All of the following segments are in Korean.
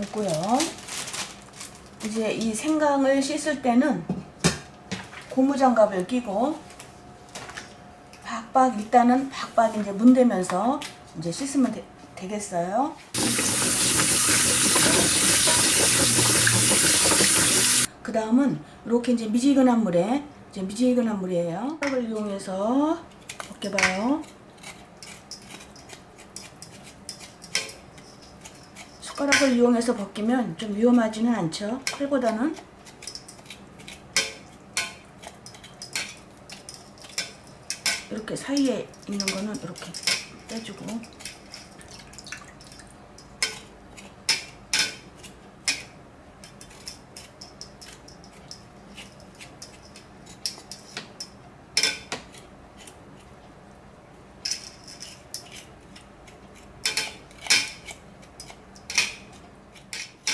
됐고요. 이제 이 생강을 씻을 때는 고무장갑을 끼고 박박 일단은 박박 이제 문대면서 이제 씻으면 되, 되겠어요. 그 다음은 이렇게 이제 미지근한 물에 이제 미지근한 물이에요. 을 이용해서 벗겨봐요. 숟가락을 이용해서 벗기면 좀 위험하지는 않죠. 칼보다는 이렇게 사이에 있는 거는 이렇게 빼주고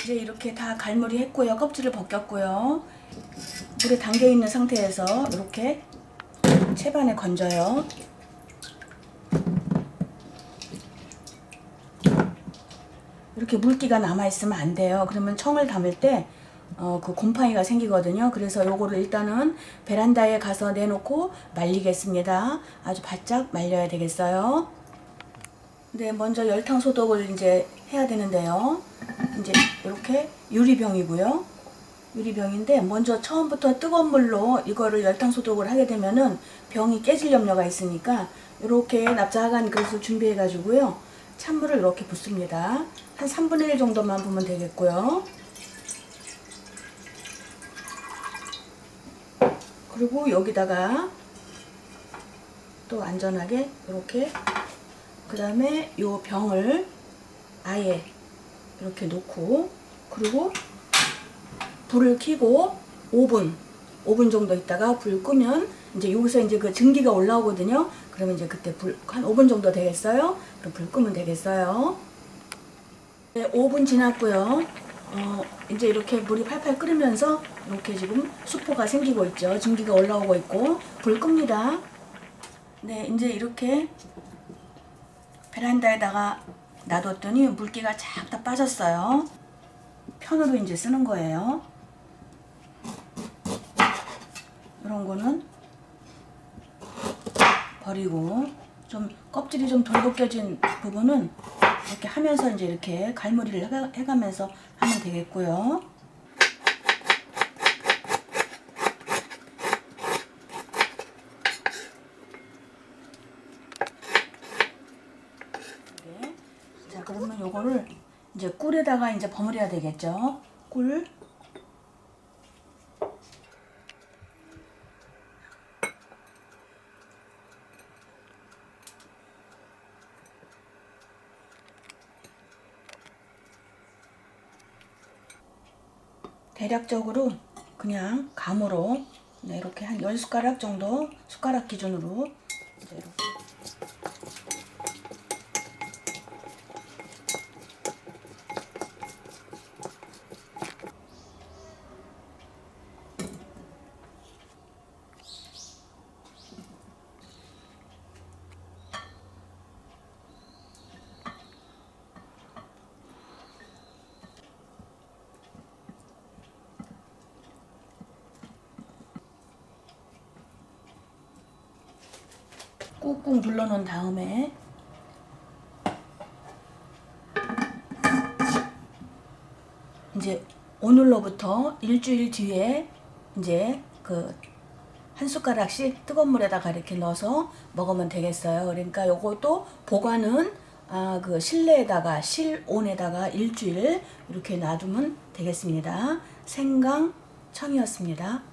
이제 이렇게 다 갈무리 했고요. 껍질을 벗겼고요. 물에 담겨 있는 상태에서 이렇게 채반에 건져요. 이렇게 물기가 남아 있으면 안 돼요. 그러면 청을 담을 때 어, 그 곰팡이가 생기거든요. 그래서 요거를 일단은 베란다에 가서 내놓고 말리겠습니다. 아주 바짝 말려야 되겠어요. 네, 먼저 열탕 소독을 이제 해야 되는데요. 이제 이렇게 유리병이고요. 유리병인데 먼저 처음부터 뜨거운 물로 이거를 열탕 소독을 하게 되면은 병이 깨질 염려가 있으니까 이렇게 납작한 그릇을 준비해 가지고요. 찬물을 이렇게 붓습니다. 한 3분의 1 정도만 부으면 되겠고요. 그리고 여기다가 또 안전하게 이렇게 그 다음에 요 병을 아예 이렇게 놓고 그리고 불을 켜고 5분 5분 정도 있다가 불 끄면 이제 여기서 이제 그 증기가 올라오거든요. 그러면 이제 그때 불 한 5분 정도 되겠어요? 그럼 불 끄면 되겠어요. 네, 5분 지났고요. 어, 이제 이렇게 물이 팔팔 끓으면서 이렇게 지금 수포가 생기고 있죠. 증기가 올라오고 있고 불 끕니다. 네, 이제 이렇게 베란다에다가 놔뒀더니 물기가 쫙 다 빠졌어요. 편으로 이제 쓰는 거예요. 이런 거는 버리고 좀 껍질이 좀덜 벗겨진 부분은 이렇게 하면서 이제 이렇게 갈무리를 해가, 해가면서 하면 되겠고요. 네. 자 그러면 요거를 이제 꿀에다가 이제 버무려야 되겠죠. 꿀. 대략적으로 그냥 감으로 네, 이렇게 한 10숟가락 정도 숟가락 기준으로 이제 이렇게 꾹꾹 눌러 놓은 다음에 이제 오늘로부터 일주일 뒤에 이제 그 한 숟가락씩 뜨거운 물에다가 이렇게 넣어서 먹으면 되겠어요. 그러니까 요것도 보관은 아 그 실내에다가 실온에다가 일주일 이렇게 놔두면 되겠습니다. 생강 청이었습니다.